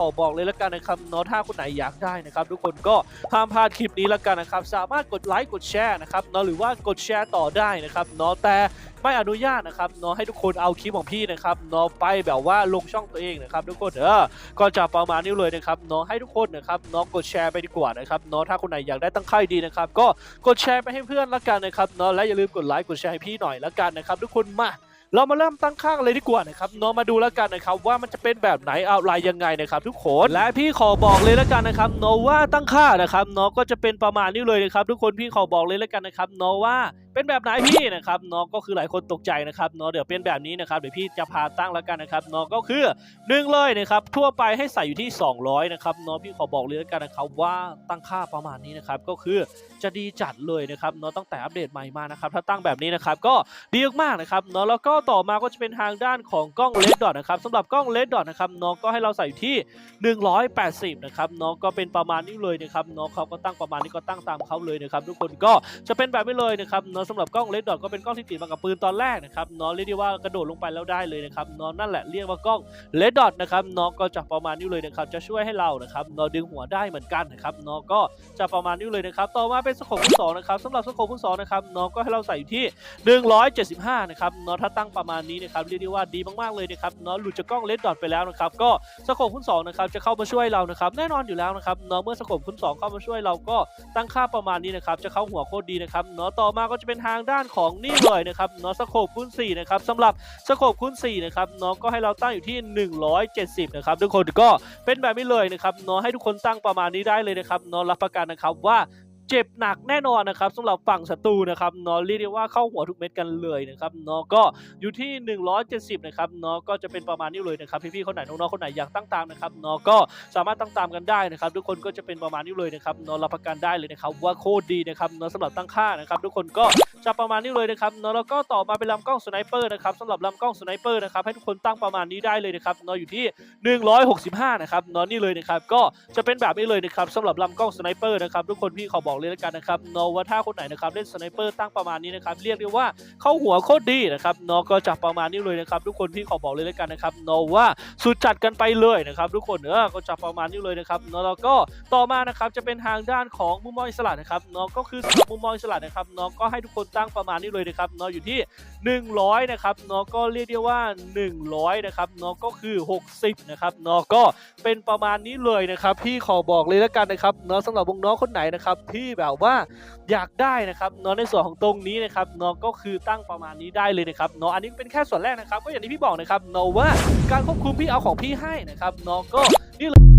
ขอบอกเลยละกันนะครับเนาะถ้าคนไหนอยากได้นะครับ ทุกคนก็ห้ามพลาดคลิปนี้ละกันนะครับ สามารถกดไลค์กดแชร์นะครับเนาะหรือว่ากดแชร์ต่อได้นะครับเนาะแต่ไม่อนุญาตนะครับเนาะให้ทุกคนเอาคลิปของพี่นะครับเนาะไปแบบว่าลงช่องตัวเองนะครับทุกคนเออก็จะประมาณนี้เลยนะครับเนาะให้ทุกคนนะครับเนาะกดแชร์ไปดีกว่านะครับเนาะถ้าคนไหนอยากได้ตั้งค่ายดีนะครับก็กดแชร์ไปให้เพื่อนละกันนะครับเนาะและอย่าลืมกดไลค์กดแชร์ให้พี่หน่อยละกันนะครับทุกคนมา เรามาเริ่มตั้งค่ากันเลยดีกว่านะครับเนาะมาดูแล้วกันนะครับว่ามันจะเป็นแบบไหนอะไรยังไงนะครับทุกคนและพี่ขอบอกเลยแล้วกันนะครับเนาะว่าตั้งค่านะครับเนาะก็จะเป็นประมาณนี้เลยนะครับทุกคนพี่ขอบอกเลยแล้วกันนะครับเนาะว่าเป็นแบบไหนพี่นะครับเนาะก็คือหลายคนตกใจนะครับเนาะเดี๋ยวเป็นแบบนี้นะครับเดี๋ยวพี่จะพาตั้งแล้วกันนะครับเนาะก็คือหนึ่งเลยนะครับทั่วไปให้ใส่อยู่ที่ 200นะครับเนาะพี่ขอบอกเลยแล้วกันนะครับว่าตั้งค่าประมาณนี้นะครับก็คือจะดีจัดเลยนะครับเนาะตั้งแต่อัปเดตใหม่มานะครับถ้าตั้งแบบนี้นะครับก็ดีมากนะครับเนาะแล้วก็ต่อมาก็จะเป็นทางด้านของกล้องเลดดอทนะครับสำหรับกล้องเลดดอทนะครับเนาะก็ให้เราใส่อยู่ที่ 180 นะครับเนาะก็เป็นประมาณนี้เลยนะครับเนาะเขาก็ตั้งประมาณนี้ก็ตั้งตามเขาเลยนะครับทุกคนก็จะเป็นแบบนี้เลยนะครับเนาะสำหรับกล้องเลดดอทก็เป็นกล้องที่ติดมากับปืนตอนแรกนะครับเนาะเรียกได้ว่ากระโดดลงไปแล้วได้เลยนะครับเนาะนั่นแหละเรียกว่ากล้องเลดดอทนะครับเนาะก็จะประมาณนี้เลยนะครับจะช่วยให้เรานะครับเนาะดึงหัวได้เหมือนกันนะครับเนาะก็จะประมาณนี้เลยนะครับต่อมาเป็นสโคปที่สองนะครับสำหรับสโคปที่สองนะครับเนาะก็ให้เราใส่อยู่ที่ 175 นะครับเนาะถ้าตั้งประมาณนี้นะครับเรียกได้ว่าดีมากๆเลยนะครับเนาะหลุดจากกล้องเลดดอทไปแล้วนะครับก็สโคปคุณ2นะครับจะเข้ามาช่วยเรานะครับแน่นอนอยู่แล้วนะครับเนาะเมื่อสโคปคุณ2เข้ามาช่วยเราก็ตั้งค่าประมาณนี้นะครับจะเข้าหัวโคตรดีนะครับเนาะต่อมาก็จะเป็นทางด้านของนี่เลยนะครับเนาะสโคปคุณ4นะครับสำหรับสโคปคุณ4นะครับเนาะก็ให้เราตั้งอยู่ที่ 170นะครับทุกคนก็เป็นแบบนี้เลยนะครับเนาะให้ทุกคนตั้งประมาณนี้ได้เลยนะครับเนาะรับประกันนะครับว่า เจ็บหนักแน่นอนนะครับสำหรับฝั่งศัตรูนะครับเนาะเรียกได้ว่าเข้าหัวทุกเม็ดกันเลยนะครับเนาะก็อยู่ที่ 170 นะครับเนาะก็จะเป็นประมาณนี้เลยนะครับพี่ๆคนไหนน้องๆคนไหนอยากตั้งตามนะครับเนาะก็สามารถตั้งตามกันได้นะครับ ทุกคนก็จะเป็นประมาณนี้เลยนะครับเนาะรับประกันได้เลยนะครับว่าโคตรดีนะครับเนาะสำหรับตั้งค่านะครับ ทุกคนก็จะประมาณนี้เลยนะครับเนาะแล้วก็ต่อมาเป็นลำกล้องสไนเปอร์นะครับสำหรับลำกล้องสไนเปอร์นะครับให้ทุกคนตั้งประมาณนี้ได้เลยนะครับเนาะอยู่ที่ 165 นะครับเนาะนี่เลยนะครับก็จะเป็นแบบนี้เลยนะครับสำหรับลำกล้องสไนเปอร์นะครับทุกคนพี่ขอบอกเลยแล้วกันนะครับนาะว่าถ้าคนไหนนะครับเล่นสไนเปอร์ตั้งประมาณนี้นะครับเรียกได้ว่าเข้าหัวโคตรดีนะครับนาะก็จะประมาณนี้เลยนะครับทุกคนพี่ขอบอกเลยแล้วกันนะครับนาะว่าสุดจัดกันไปเลยนะครับทุกคนเออก็จะประมาณนี้เลยนะครับนาะแล้วก็ต่อมานะครับจะเป็นทางด้านของมุมมองอิสระนะครับนาะก็คือมุมมองอิสระนะครับนาะก็ให้ทุกคนตั้งประมาณนี้เลยนะครับนาะอยู่ที่ 100นะครับนาะก็เรียกได้ว่า 100นะครับนาะก็คือ 60นะครับนาะก็เป็นประมาณนี้เลยนะครับพี่ขอบอกเลยแล้วกันนะครับนาะสำหรับวงน้องคนไหนนะครับที่แบบว่าอยากได้นะครับเนาะในส่วนของตรงนี้นะครับเนาะก็คือตั้งประมาณนี้ได้เลยนะครับเนาะอันนี้เป็นแค่ส่วนแรกนะครับ ก็อย่างที่พี่บอกนะครับเนาะว่าการควบคุมพี่เอาของพี่ให้นะครับเนาะก็นี่เลย